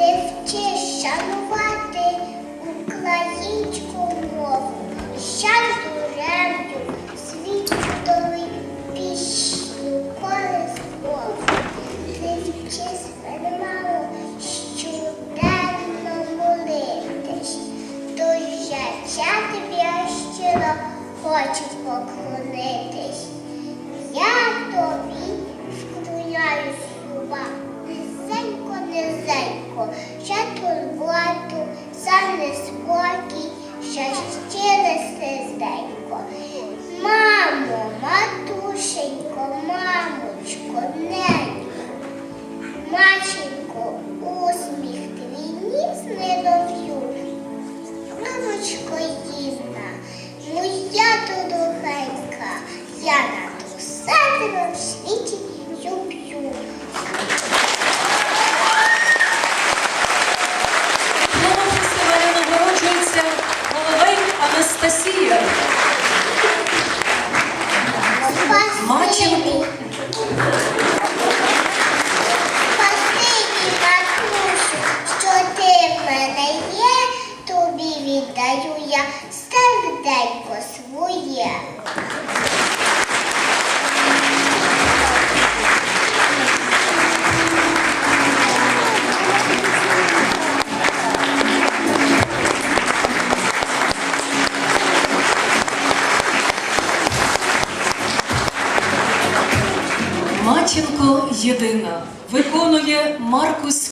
Ти вчиш шанувати українську мову, щастю землю, світові пісню, колескову. Ти вчиш мало щоденно молитись, тож я тобі щиро хочу поклонитись. Cheer this серденько своє. Маченко єдина виконує Маркус